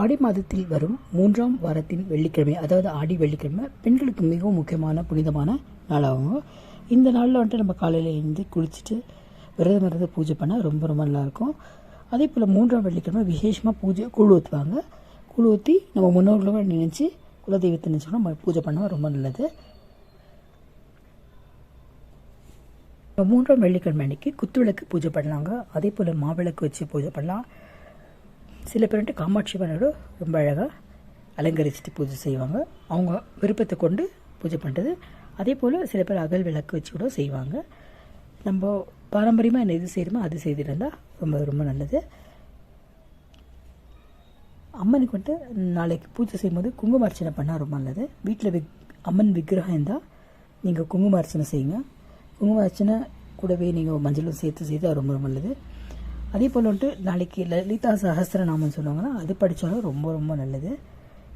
ஆடி மாதத்தில் வரும் மூன்றாம் வாரத்தின் வெள்ளிக்கிழமை அதாவது ஆடி வெள்ளிக்கிழமை பெண்களுக்கு மிகவும் முக்கியமான புனிதமான நாளாகும். இந்த நாளில் வந்துட்டு நம்ம காலையில் எழுந்து குளிச்சுட்டு விரதம் இருந்து பூஜை பண்ணால் ரொம்ப ரொம்ப நல்லாயிருக்கும். அதே போல் மூன்றாம் வெள்ளிக்கிழமை விசேஷமாக பூஜை கூழ் ஊற்றுவாங்க கூழ் ஊற்றி நம்ம முன்னோர்களோட நினச்சி குலதெய்வத்தை நினச்சோம்னா நம்ம பூஜை பண்ணால் ரொம்ப நல்லது. இப்போ மூன்றாம் வெள்ளிக்கிழமை அன்னைக்கு குத்துவிளக்கு பூஜை பண்ணலாங்க. அதே போல் மாவிளக்கு வச்சு பூஜை பண்ணலாம். சில பேர் வந்துட்டு காமாட்சி அம்மனோட ரொம்ப அழகாக அலங்கரிச்சுட்டு பூஜை செய்வாங்க. அவங்க விருப்பத்தை கொண்டு பூஜை பண்ணுறது அதே போல் சில பேர் அகல் விளக்கு வச்சு கூட செய்வாங்க. நம்ம பாரம்பரியமாக என்ன எது செய்கிறோமோ அது செய்துட்டு இருந்தால் ரொம்ப ரொம்ப நல்லது. அம்மனுக்கு வந்துட்டு நாளைக்கு பூஜை செய்யும்போது குங்குமார்ச்சனை பண்ணால் ரொம்ப நல்லது. வீட்டில் விக் அம்மன் விக்கிரகம் இருந்தால் நீங்கள் குங்குமார்ச்சனை செய்யுங்க. குங்குமார்ச்சனை கூடவே நீங்கள் மஞ்சளும் சேர்த்து செய்து அது ரொம்ப ரொம்ப நல்லது. அதே போல் வந்துட்டு நாளைக்கு லலிதா சஹஸ்ரநாமம் சொல்லுவாங்கன்னா அது படித்தாலும் ரொம்ப ரொம்ப நல்லது.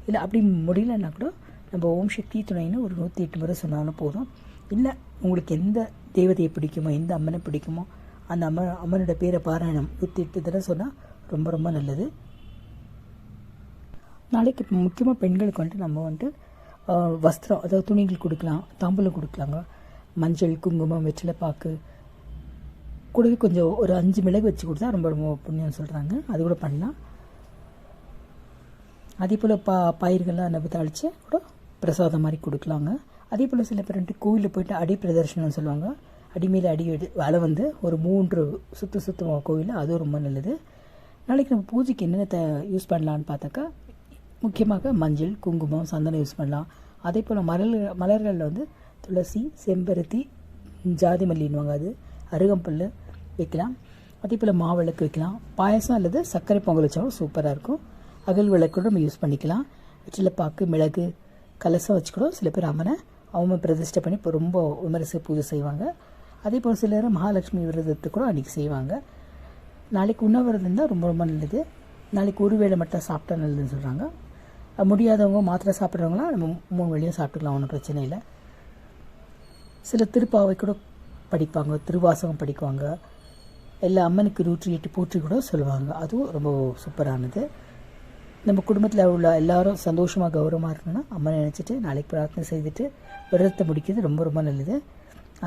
இல்லை அப்படி முடியலன்னா கூட நம்ம ஓம் சக்தி துணைன்னு ஒரு நூற்றி எட்டு முறை சொன்னாலும் போதும். இல்லை உங்களுக்கு எந்த தெய்வத்தையை பிடிக்குமோ எந்த அம்மனை பிடிக்குமோ அந்த அம்ம அம்மனோட பேரை பாராயணம் நூற்றி எட்டு தடவை சொன்னால் ரொம்ப ரொம்ப நல்லது. நாளைக்கு இப்போ முக்கியமாக பெண்களுக்கு வந்துட்டு நம்ம வந்துட்டு வஸ்திரம் அதாவது துணிகள் கொடுக்கலாம் தாம்பூலம் கொடுக்கலாங்க. மஞ்சள் குங்குமம் வெற்றிலைப்பாக்கு கூடவே கொஞ்சம் ஒரு அஞ்சு மிளகு வச்சு கொடுத்தா ரொம்ப ரொம்ப புண்ணியம் சொல்கிறாங்க அது கூட பண்ணலாம். அதே போல் பா பயிர்கள்லாம் நம்ம தாளித்து கூட பிரசாதம் மாதிரி கொடுக்கலாங்க. அதே போல் சில பேர் வந்துட்டு கோயிலில் போயிட்டு அடி பிரதர்ஷனம் சொல்லுவாங்க. அடி மேலே அடி வலை வந்து ஒரு மூன்று சுற்று சுற்றுவோம் கோயில் அதுவும் ரொம்ப நல்லது. நாளைக்கு நம்ம பூஜைக்கு என்னென்ன த யூஸ் பண்ணலான்னு பார்த்தாக்கா முக்கியமாக மஞ்சள் குங்குமம் சந்தனம் யூஸ் பண்ணலாம். அதே போல் மலர் மலர்களில் வந்து துளசி செம்பருத்தி ஜாதி மல்லின்னுவாங்க அது. அருகம்புல் வைக்கலாம். அதே போல் மாவிளக்கு வைக்கலாம். பாயசம் அல்லது சர்க்கரை பொங்கல் வச்சாலும் சூப்பராக இருக்கும். அகல் விளக்கு கூட நம்ம யூஸ் பண்ணிக்கலாம். வெற்றிலைப்பாக்கு மிளகு கலசம் வச்சு கூட சில பேர் அம்மனை அவங்க பிரதிஷ்டை பண்ணி இப்போ ரொம்ப விமரிசை பூஜை செய்வாங்க. அதே போல் சிலர் மகாலட்சுமி விரதத்துக்கு கூட அன்றைக்கி செய்வாங்க. நாளைக்கு உண்ணவிரதம் ரொம்ப ரொம்ப நல்லது. நாளைக்கு ஒரு வேளை மட்டும் சாப்பிட்டா நல்லதுன்னு சொல்கிறாங்க முடியாதவங்க மாத்திரை சாப்பிட்றவங்களாம் நம்ம மூணு வேளையும் சாப்பிட்டுக்கலாம் ஒன்றும் பிரச்சனை இல்லை. சில திருப்பாவை கூட படிப்பாங்க திருவாசகம் படிக்குவாங்க எல்லா அம்மனுக்கு நூற்றி எட்டு போற்றி கூட சொல்லுவாங்க. அதுவும் ரொம்ப சூப்பரானது. நம்ம குடும்பத்தில் உள்ள எல்லாரும் சந்தோஷமாக கௌரவமாக இருக்கணும்னா அம்மனை நினச்சிட்டு நாளைக்கு பிரார்த்தனை செய்துட்டு விரதத்தை முடிக்கிறது ரொம்ப ரொம்ப நல்லது.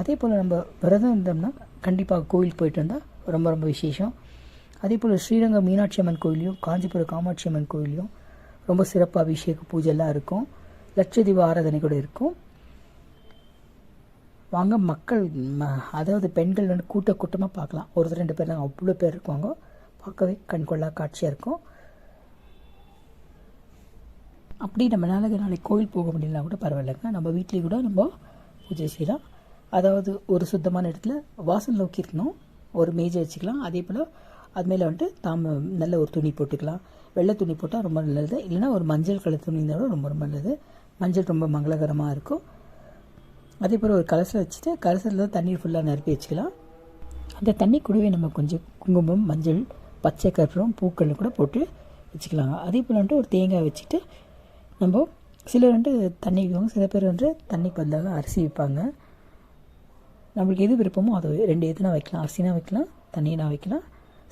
அதே போல் நம்ம விரதம் இருந்தோம்னா கண்டிப்பாக கோயிலுக்கு போயிட்டு வந்தால் ரொம்ப ரொம்ப விசேஷம். அதே போல் ஸ்ரீரங்கம் மீனாட்சி அம்மன் கோயிலையும் காஞ்சிபுரம் காமாட்சி அம்மன் கோயிலையும் ரொம்ப சிறப்பாக அபிஷேக பூஜைலாம் இருக்கும். லட்சதீப ஆராதனை கூட இருக்கும். வாங்க மக்கள் ம- அதாவது பெண்கள் வந்து கூட்ட கூட்டமாக பார்க்கலாம். ஒருத்தர் ரெண்டு பேர் அவ்வளோ பேர் இருக்குவாங்க பார்க்கவே கண்கொள்ளா காட்சியாக இருக்கும். அப்படி நம்மளால நாளைக்கு கோயில் போக முடியலனா கூட பரவாயில்லைங்க. நம்ம வீட்லேயும் கூட நம்ம பூஜை செய்யலாம். அதாவது ஒரு சுத்தமான இடத்துல வாசல் நோக்கி இருக்கணும். ஒரு மேஜை வச்சுக்கலாம். அதே போல் அது மேலே வந்துட்டு தாம நல்ல ஒரு துணி போட்டுக்கலாம். வெள்ளை துணி போட்டால் ரொம்ப நல்லது. இல்லைன்னா ஒரு மஞ்சள் கலர் துணி இருந்தாலும் ரொம்ப ரொம்ப நல்லது. மஞ்சள் ரொம்ப மங்களகரமாக இருக்கும். அதே போல் ஒரு கலசம் வச்சுட்டு கலசத்தில் தண்ணீர் ஃபுல்லாக நிரப்பி வச்சுக்கலாம். அந்த தண்ணி கூடவே நம்ம கொஞ்சம் குங்குமம் மஞ்சள் பச்சை கற்பூரம் பூக்கள் கூட போட்டு வச்சுக்கலாங்க. அதே போல் வந்துட்டு ஒரு தேங்காய் வச்சுட்டு நம்ம சிலர் வந்துட்டு தண்ணி வைப்பாங்க. சில பேர் வந்துட்டு தண்ணிக்கு பதிலாக அரிசி வைப்பாங்க. நம்மளுக்கு எது விருப்பமோ அதை ரெண்டு எதுனா வைக்கலாம். அரிசினா வைக்கலாம் தண்ணினா வைக்கலாம்.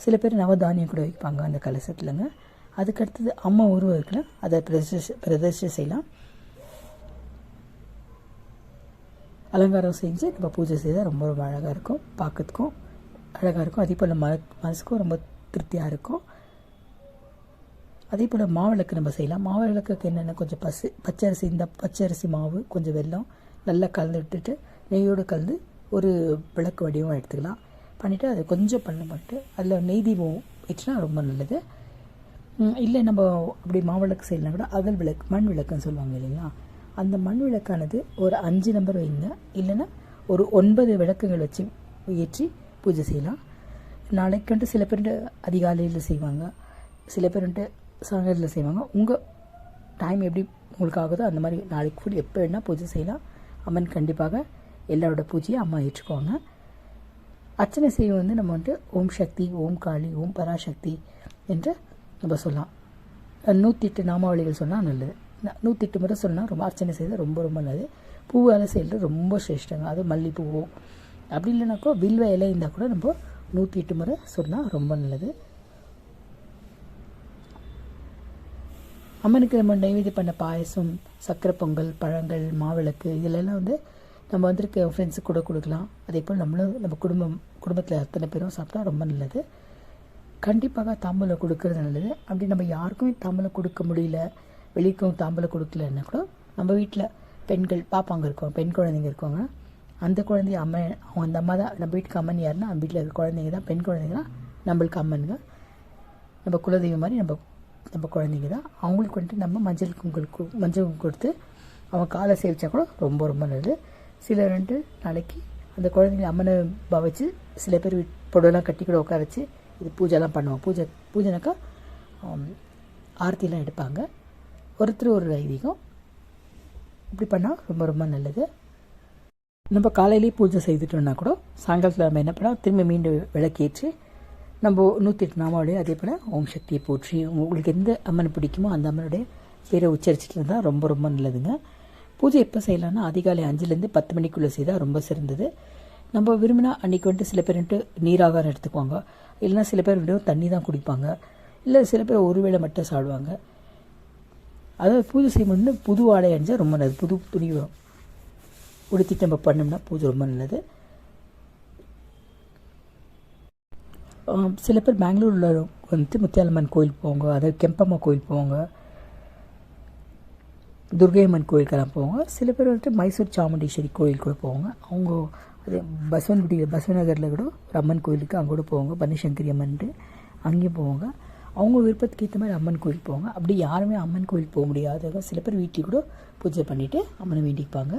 சில பேர் நவதானியம் கூட வைப்பாங்க அந்த கலசத்துலங்க. அதுக்கடுத்தது அம்மா உருவம் இருக்கலாம் அதை பிரதர்ஷ பிரதிஷ்டை செய்யலாம். அலங்காரம் செஞ்சு நம்ம பூஜை செய்தால் ரொம்ப ரொம்ப அழகாக இருக்கும். பார்க்கறதுக்கும் அழகாக இருக்கும். அதே போல் ம மனசுக்கும் ரொம்ப திருப்தியாக இருக்கும். அதே போல் மாவிளக்கு நம்ம செய்யலாம். மாவிளக்குக்கு என்னென்ன கொஞ்சம் பசு பச்சரிசி இந்த பச்சரிசி மாவு கொஞ்சம் வெல்லம் நல்லா கலந்து விட்டுட்டு நெய்யோடு கலந்து ஒரு விளக்கு வடிவம் எடுத்துக்கலாம். பண்ணிவிட்டு அதை கொஞ்சம் பண்ண பண்ணிட்டு அதில் நெய் தீபம் வச்சுனா ரொம்ப நல்லது. இல்லை நம்ம அப்படி மாவிளக்கு செய்யலாம் கூட அகல் விளக்கு மண் விளக்குன்னு சொல்லுவாங்க இல்லைங்களா? அந்த மண் விளக்கானது ஒரு அஞ்சு நம்பர் வைங்க. இல்லைன்னா ஒரு ஒன்பது விளக்குகள் வச்சு ஏற்றி பூஜை செய்யலாம். நாளைக்கு வந்துட்டு சில பேர் அதிகாலையில் செய்வாங்க. சில பேர் வந்துட்டு சாயங்காலத்தில் செய்வாங்க. உங்கள் டைம் எப்படி உங்களுக்கு ஆகுதோ அந்த மாதிரி நாளைக்கு ஃபுல் எப்போ வேணால் பூஜை செய்யலாம். அம்மன் கண்டிப்பாக எல்லாரோட பூஜையை அம்மா ஏற்றுக்குவாங்க. அர்ச்சனை செய்ய வந்து நம்ம வந்துட்டு ஓம் சக்தி ஓம் காளி ஓம் பராசக்தி என்று நம்ம சொல்லலாம். நூற்றி எட்டு நாமாவளிகள் சொன்னால் நல்லது. நூற்றி எட்டு முறை சொன்னால் ரொம்ப அர்ச்சனை செய்வது ரொம்ப ரொம்ப நல்லது. பூவால் செய்கிறது ரொம்ப சிரேஷ்டங்க. அது மல்லிப்பூவோ அப்படி இல்லைனாக்கோ வில்வ இலை இருந்தால் கூட நம்ம நூற்றி எட்டு முறை சொன்னால் ரொம்ப நல்லது. அம்மனுக்கு நம்ம நைவேத்தியம் பண்ண பாயசம் சக்கரை பொங்கல் பழங்கள் மாவிளக்கு இதிலெல்லாம் வந்து நம்ம வந்துருக்க ஃப்ரெண்ட்ஸுக்கு கூட கொடுக்கலாம். அதே போல் நம்மளும் நம்ம குடும்பம் குடும்பத்தில் அத்தனை பேரும் சாப்பிட்டா ரொம்ப நல்லது. கண்டிப்பாக தாம்பூலம் கொடுக்கறது நல்லது. அப்படி நம்ம யாருக்குமே தாம்பூலம் கொடுக்க முடியல. வெளிக்கும் தாம்பலம் கொடுக்கலன்னா கூட? நம்ம வீட்டில் பெண்கள் பாப்பாங்க இருக்கோம் பெண் குழந்தைங்க இருக்கவங்க. அந்த குழந்தைய அம்மன் அவங்க அந்த அம்மா தான் நம்ம வீட்டுக்கு அம்மன் யாருன்னா நம்ம வீட்டில் இருக்க குழந்தைங்க தான் பெண் குழந்தைங்க தான் நம்மளுக்கு அம்மனுங்க நம்ம குலதெய்வம் மாதிரி நம்ம நம்ம குழந்தைங்க தான். அவங்களுக்கு வந்துட்டு நம்ம மஞ்சள் குங்குமம் மஞ்சள் கொடுத்து அவங்க காலை சேவிச்சா கூட ரொம்ப ரொம்ப நல்லது. சில ரெண்டு நாளைக்கு அந்த குழந்தைங்க அம்மனை பாவிச்சு சில பேர் வீட் புடவெல்லாம் கட்டி கூட உட்கார வச்சு இது பூஜைலாம் பண்ணுவோம் பூஜை பூஜைனாக்கா ஆர்த்திலாம் எடுப்பாங்க. ஒருத்தர் ஒரு ஐதீகம். இப்படி பண்ணால் ரொம்ப ரொம்ப நல்லது. நம்ம காலையிலேயே பூஜை செய்துட்டோம்னா கூட சாயங்காலத்தில் நம்ம என்ன பண்ணால் திரும்பி மீண்டும் விளக்கேற்றி நம்ம நூற்றி எட்டு நாமாவுடைய அதே போல் ஓம் சக்தியை போற்றி உங்களுக்கு எந்த அம்மன் பிடிக்குமோ அந்த அம்மனுடைய பேரை உச்சரிச்சிட்டு இருந்தால் ரொம்ப ரொம்ப நல்லதுங்க. பூஜை எப்போ செய்யலாம்னா அதிகாலை அஞ்சுலேருந்து பத்து மணிக்குள்ளே செய்தால் ரொம்ப சிறந்தது. நம்ம விரும்பினா அன்றைக்கி வந்துட்டு சில பேர் வந்துட்டு நீராகாரம் எடுத்துக்குவாங்க. இல்லைனா சில பேர் வந்துட்டு தண்ணி தான் குடிப்பாங்க. இல்லை சில பேர் ஒரு வேளை மட்டும் சாடுவாங்க அதாவது பூஜை செய்யும்போது புது ஆடை அணிஞ்சால் ரொம்ப நல்லது. புது துணி உடுத்திட்டு நம்ம பண்ணோம்னா பூஜை ரொம்ப நல்லது. சில பேர் பெங்களூரில் வந்துட்டு முத்தியாலம்மன் கோயில் போவாங்க. அதாவது கெம்பம்மா கோயில் போவாங்க. துர்கையம்மன் கோயிலுக்கெல்லாம் போவாங்க. சில பேர் வந்துட்டு மைசூர் சாமுண்டீஸ்வரி கோயில் கூட போவாங்க. அவங்க அது பசவன்குடி பசவநகரில் கூட ஒரு அம்மன் கோயிலுக்கு அங்கே கூட போவாங்க. பன்னசங்கரி அம்மன்ட்டு அங்கேயும் போவாங்க. அவங்க விருப்பத்துக்கு ஏற்ற மாதிரி அம்மன் கோயில் போவாங்க அப்படி யாருமே அம்மன் கோயில் போக முடியாதவங்க சில பேர் வீட்டில் கூட பூஜை பண்ணிவிட்டு அம்மனை வேண்டிப்பாங்க.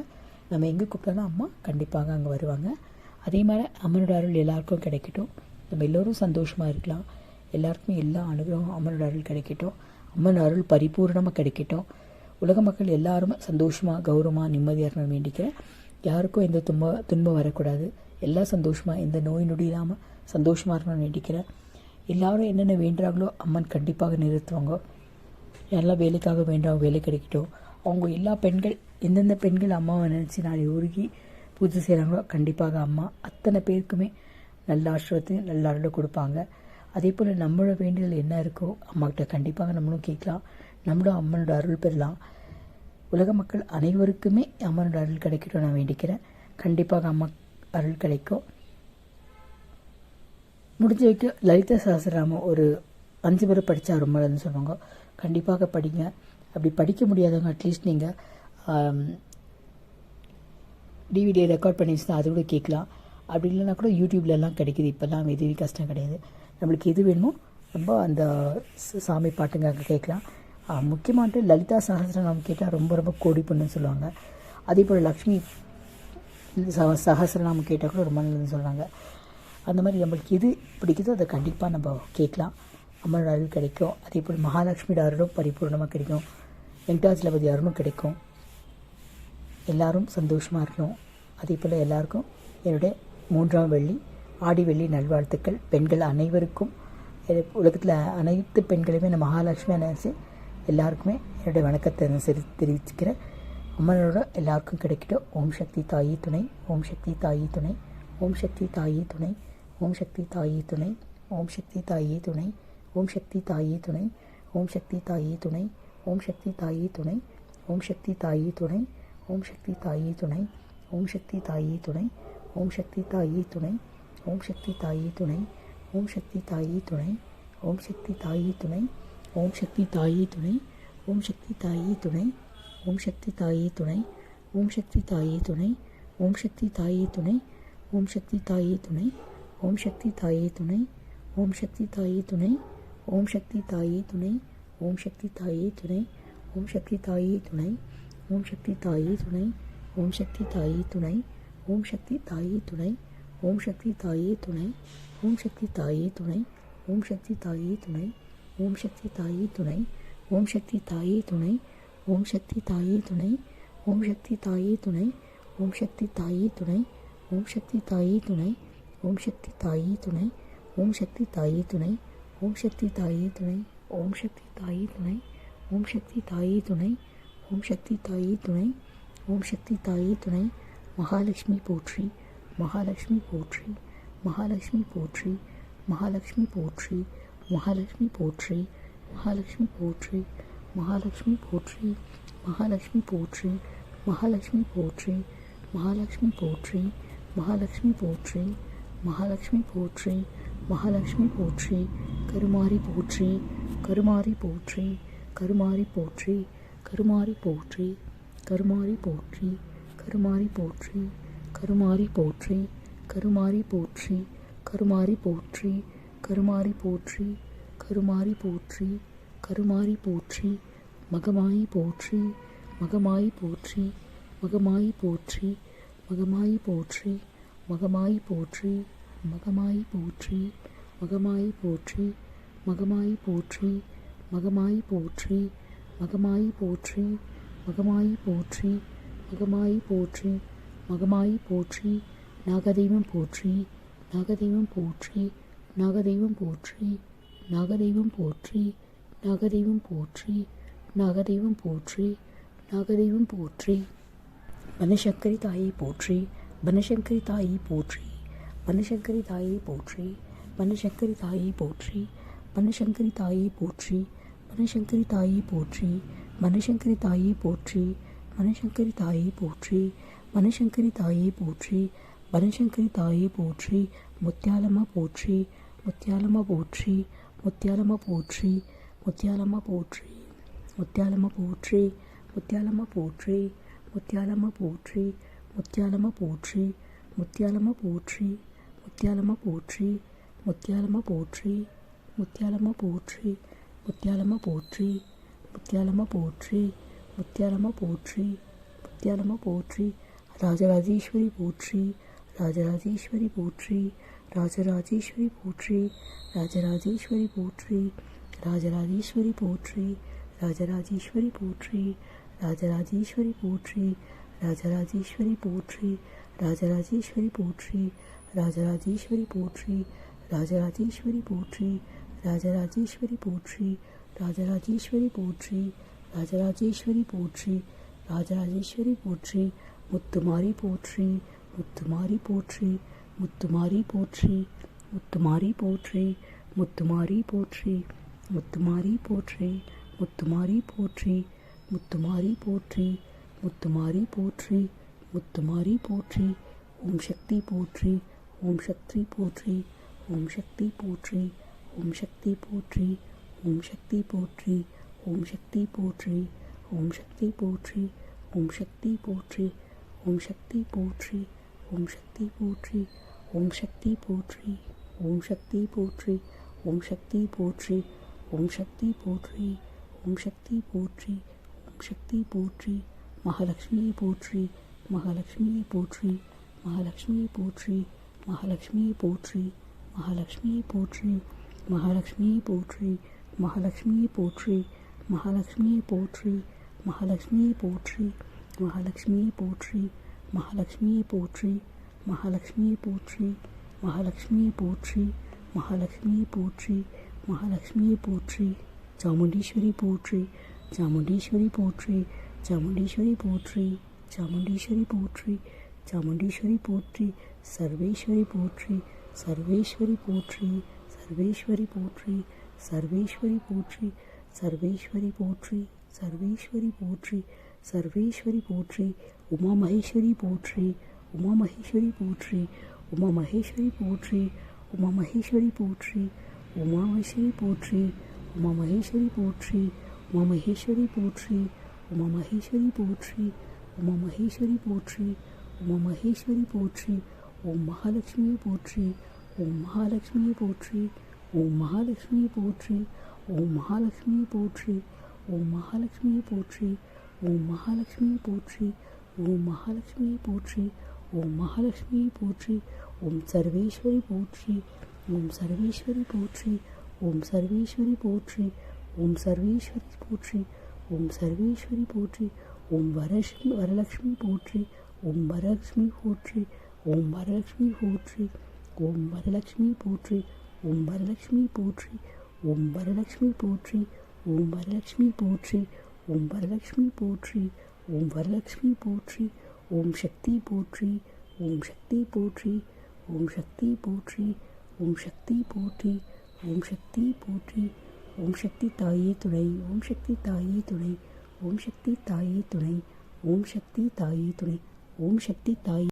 நம்ம எங்கே கூப்பிட்டாலும் அம்மா கண்டிப்பாக அங்கே வருவாங்க. அதே மாதிரி அம்மனோட அருள் எல்லாருக்கும் கிடைக்கட்டும். நம்ம எல்லோரும் சந்தோஷமாக இருக்கலாம். எல்லாருக்குமே எல்லா அனுகிரகம் அம்மனோட அருள் கிடைக்கட்டும். அம்மன் அருள் பரிபூர்ணமாக கிடைக்கட்டும். உலக மக்கள் எல்லாருமே சந்தோஷமாக கௌரவமாக நிம்மதியாக இருக்கணும் வேண்டிக்கிறேன் யாருக்கும் எந்த துன்ப துன்பம் வரக்கூடாது. எல்லாம் சந்தோஷமாக எந்த நோய் நொடி இல்லாமல் சந்தோஷமாக இருக்கணும்னு வேண்டிக்கிறேன் எல்லாரும் என்னென்ன வேண்டுறாங்களோ அம்மன் கண்டிப்பாக நிறுத்துவாங்க. யாரெல்லாம் வேலைக்காக வேண்டாம் வேலை கிடைக்கட்டும். அவங்க எல்லா பெண்கள் எந்தெந்த பெண்கள் அம்மாவை நினச்சி நாளை உருகி பூஜை செய்கிறாங்களோ கண்டிப்பாக அம்மா. அத்தனை பேருக்குமே நல்ல ஆசிரியத்தையும் நல்ல அருளை கொடுப்பாங்க. அதே போல் நம்மளோட வேண்டுதல் என்ன இருக்கோ அம்மாக்கிட்ட கண்டிப்பாக நம்மளும் கேட்கலாம். நம்மளும் அம்மனோட அருள் பெறலாம். உலக மக்கள் அனைவருக்குமே அம்மனோட அருள் கிடைக்கட்டும் நான் வேண்டிக்கிறேன். கண்டிப்பாக அம்மா அருள் கிடைக்கும். முடிஞ்ச வரைக்கும் லலிதா சஹஸ்ரநாமம் ஒரு அஞ்சு பேர் படித்தா ரொம்ப நல்லதுன்னு சொல்லுவாங்க. கண்டிப்பாக படிங்க. அப்படி படிக்க முடியாதவங்க அட்லீஸ்ட் நீங்கள் டிவிடியை ரெக்கார்ட் பண்ணி வச்சுருந்தா அது கூட கேட்கலாம். அப்படி இல்லைன்னா கூட யூடியூப்லலாம் கிடைக்குது. இப்போல்லாம் எதுவும் கஷ்டம் கிடையாது. நம்மளுக்கு எது வேணுமோ ரொம்ப அந்த சாமி பாட்டுங்க அங்கே கேட்கலாம். முக்கியமாட்டு லலிதா சகசிரநாமம் கேட்டால் ரொம்ப ரொம்ப கோடி பொண்ணுன்னு சொல்லுவாங்க. அதே போல் லக்ஷ்மி சஹ சஹஸ்ரநாமம் கேட்டால் கூட ரொம்ப நல்லதுன்னு சொல்கிறாங்க அந்த மாதிரி நம்மளுக்கு எது பிடிக்குதோ அதை கண்டிப்பாக நம்ம கேட்கலாம். அம்மனோட அருள் கிடைக்கும். அதே போல் மகாலட்சுமியோட அருளும் பரிபூர்ணமாக கிடைக்கும். வெங்கடாஜலபதி அருளும் கிடைக்கும். எல்லாரும் சந்தோஷமாக இருக்கணும். அதே போல் எல்லாருக்கும் என்னுடைய மூன்றாம் வெள்ளி ஆடி வெள்ளி நல்வாழ்த்துக்கள். பெண்கள் அனைவருக்கும் உலகத்தில் அனைத்து பெண்களுமே நான் மகாலட்சுமி அனுசரித்து எல்லாருக்குமே என்னுடைய வணக்கத்தை அனுசரி தெரிவிச்சுக்கிறேன். அம்மனோட எல்லாருக்கும் கிடைக்கட்டும். ஓம் சக்தி தாயி துணை. ஓம் சக்தி தாயி துணை. ஓம் சக்தி தாயி துணை. ஓம் சக்தி தாயி துணை ஓம் சக்தி தாயி துணை ஓம் சக்தி தாயி துணை ஓம் சக்தி தாயி துணை ஓம் சக்தி தாயி துணை ஓம் சக்தி தாயி துணை ஓம் சக்தி தாயி துணை ஓம் சக்தி தாயி துணை ஓம் சக்தி தாயி துணை ஓம் சக்தி தாயி துணை ஓம் சக்தி தாயி துணை ஓம் சக்தி தாயி துணை ஓம் சக்தி தாயி துணை ஓம் சக்தி தாயி துணை ஓம் சக்தி தாயி துணை ஓம் சக்தி தாயி துணை ஓம் சக்தி தாயி துணை ஓம் சக்தி தாயி துணை ஓம் சக்தி தாயே துணை ஓம் சக்தி தாயி துணை ஓம் சக்தி தாயி துணை ஓம் சக்தி தாயே துணை ஓம் சக்தி தாயி துணை ஓம் சக்தி தாயே துணை ஓம் சக்தி தாயி துணை ஓம் சக்தி தாயி துணை ஓம் சக்தி தாயே துணை ஓம் சக்தி தாயே துணை ஓம் சக்தி தாயே துணை ஓம் சக்தி தாயி துணை ஓம் சக்தி தாயே துணை ஓம் சக்தி தாயே துணை ஓம் சக்தி தாயே துணை ஓம் சக்தி தாயே துணை ஓம் சக்தி தாயே துணை ஓம் சக்தி தாயி துணை ஓம் சக்தி தாயி துணை ஓம் சக்தி தாயி துணை ஓம் சக்தி தாயி துணை ஓம் சக்தி தாயி துணை ஓம் சக்தி தாயி துணை ஓம் சக்தி தாயி துணை மகாலட்சுமி போற்றி மகாலட்சுமி போற்றி மகாலட்சுமி போற்றி மகாலட்சுமி போற்றி மகாலட்சுமி போற்றி மகாலட்சுமி போற்றி மகாலட்சுமி போற்றி மகாலட்சுமி போற்றி மகாலட்சுமி போற்றி மகாலட்சுமி போற்றி மகாலட்சுமி போற்றி மகாலட்சுமி போற்றி மகாலட்சுமி போற்றி கருமாரி போற்றி கருமாரி போற்றி கருமாரி போற்றி கருமாரி போற்றி கருமாரி போற்றி கருமாரி போற்றி கருமாரி போற்றி கருமாரி போற்றி கருமாரி போற்றி கருமாரி போற்றி கருமாரி போற்றி கருமாரி போற்றி மகமாயி போற்றி மகமாயி போற்றி மகமாயி போற்றி மகமாயி போற்றி மகமாயி போற்றி மகமாயி போற்றி மகமாயி போற்றி மகமாயி போற்றி மகமாயி போற்றி மகமாயி போற்றி மகமாயி போற்றி மகமாயி போற்றி மகமாயி போற்றி நாகதெய்வம் போற்றி நாகதெய்வம் போற்றி நாகதெய்வம் போற்றி நாகதெய்வம் போற்றி நாகதெய்வம் போற்றி நாகதெய்வம் போற்றி நாகதெய்வம் போற்றி. வனசங்கரி தாயை போற்றி வனசங்கரி தாயை போற்றி வனசங்கரி தாயை போற்றி வனசங்கரி தாயை போற்றி வனசங்கரி தாயை போற்றி வனசங்கரி தாயை போற்றி வனசங்கரி தாயை போற்றி வனசங்கரி தாயை போற்றி வனசங்கரி தாயை போற்றி வனசங்கரி தாயை போற்றி முத்தியாலம்மா போற்றி முத்தியாலம்மா போற்றி முத்தியாலம்மா போற்றி முத்தியாலம்மா போற்றி முத்தியாலம்மா போற்றி முத்தியாலம்மா போற்றி முத்தியாலம்மா போற்றி முத்தியாலம்மா போற்றி முத்தியாலம்மா போற்றி முத்தியாலம்மா போற்றி முத்தியாலம்மா போற்றி முத்தியாலம்மா போற்றி முத்தியாலம்மா போற்றி முத்தியாலம்மா போற்றி முத்தியாலம்மா போற்றி முத்தியாலம்மா போற்றி ராஜராஜேஸ்வரி போற்றி ராஜராஜேஸ்வரி போற்றி ராஜராஜேஸ்வரி போற்றி ராஜராஜேஸ்வரி போற்றி ராஜராஜேஸ்வரி போற்றி ராஜராஜேஸ்வரி போற்றி ராஜராஜேஸ்வரி போற்றி ராஜராஜேஸ்வரி போற்றி ராஜராஜேஸ்வரி போற்றி ராஜராஜேஸ்வரி போற்றி ராஜராஜேஸ்வரி போற்றி ராஜராஜேஸ்வரி போற்றி ராஜராஜேஸ்வரி போற்றி ராஜராஜேஸ்வரி போற்றி ராஜராஜேஸ்வரி போற்றி முத்துமாரி போற்றி முத்துமாரி போற்றி முத்துமாரி போற்றி முத்துமாரி போற்றி முத்துமாரி போற்றி முத்துமாரி போற்றி முத்துமாரி போற்றி முத்துமாரி போற்றி முத்துமாரி போற்றி முத்துமாரி போற்றி ஓம் சக்தி போற்றி ஓம் சக்தி போற்றி ஓம் சக்தி போற்றி ஓம் சக்தி போற்றி ஓம் சக்தி போற்றி ஓம் சக்தி போற்றி ஓம் சக்தி போற்றி ஓம் சக்தி போற்றி ஓம் சக்தி போற்றி ஓம் சக்தி போற்றி ஓம் சக்தி போற்றி ஓம் சக்தி போற்றி ஓம் சக்தி போற்றி ஓம் சக்தி போற்றி ஓம் சக்தி போற்றி ஓம் சக்தி போற்றி மகாலட்சுமியை போற்றி மகாலட்சுமியை போற்றி மகாலட்சுமியை போற்றி மகாலட்சுமியை போற்றி மகாலட்சுமியை போற்றி மகாலட்சுமியை போற்றி மகாலட்சுமியை போற்றி மகாலட்சுமியை போற்றி மகாலட்சுமியை போற்றி மகாலட்சுமியை போற்றி மகாலட்சுமியை போற்றி மகாலட்சுமியை போற்றி மகாலட்சுமியை போற்றி மகாலட்சுமியை போற்றி மகாலட்சுமியை போற்றி சாமுண்டீஸ்வரி போற்றி சாமுண்டீஸ்வரி போற்றி चामुंडेश्वरी पोट्री चामुंडेश्वरी पोट्री चामुंडेश्वरी पोट्री सर्वेश्वरी पोट्री सर्वेश्वरी पोट्री सर्वेश्वरी पोट्री सर्वेश्वरी पोट्री सर्वेश्वरी पोट्री सर्वेश्वरी पोट्री सर्वेश्वरी पोट्री उमा महेश्वरी पोट्री उमा महेश्वरी पोट्री उमा महेश्वरी पोट्री उमा महेश्वरी पोट्री उमा महेश्वरी पोट्री उमा महेश्वरी पोट्री उमा महेश्वरी पोट्री உமா மகேஸ்வரி போற்றி உமா மகேஸ்வரி போற்றி உமா மகேஸ்வரி போற்றி ஓம் மகாலட்சுமியை போற்றி ஓம் மகாலட்சுமியை போற்றி ஓம் மகாலட்சுமியை போற்றி ஓம் மகாலட்சுமியை போற்றி ஓம் மகாலட்சுமியை போற்றி ஓம் மகாலட்சுமியை போற்றி ஓம் மகாலட்சுமியை போற்றி ஓம் மகாலட்சுமியை போற்றி ஓம் சர்வேஸ்வரி போற்றி ஓம் சர்வேஸ்வரி போற்றி ஓம் சர்வேஸ்வரி போற்றி ஓம் சர்வேஸ்வரி போற்றி ஓம் சர்வேஸ்வரி போற்றி ஓம் வரலட்சுமி வரலட்சுமி போற்றி ஓம் வரலட்சுமி போற்றி ஓம் வரலட்சுமி போற்றி ஓம் வரலட்சுமி போற்றி ஓம் வரலட்சுமி போற்றி ஓம் வரலட்சுமி போற்றி ஓம் வரலட்சுமி போற்றி ஓம் வரலட்சுமி போற்றி ஓம் வரலட்சுமி போற்றி ஓம் சக்தி போற்றி ஓம் சக்தி போற்றி ஓம் சக்தி போற்றி ஓம் சக்தி போற்றி ஓம் சக்தி போற்றி ஓம் சக்தி தாயே துணை ஓம் சக்தி தாயே துணை ஓம் சக்தி தாயே துணை ஓம் சக்தி தாயே துணை ஓம் சக்தி தாயே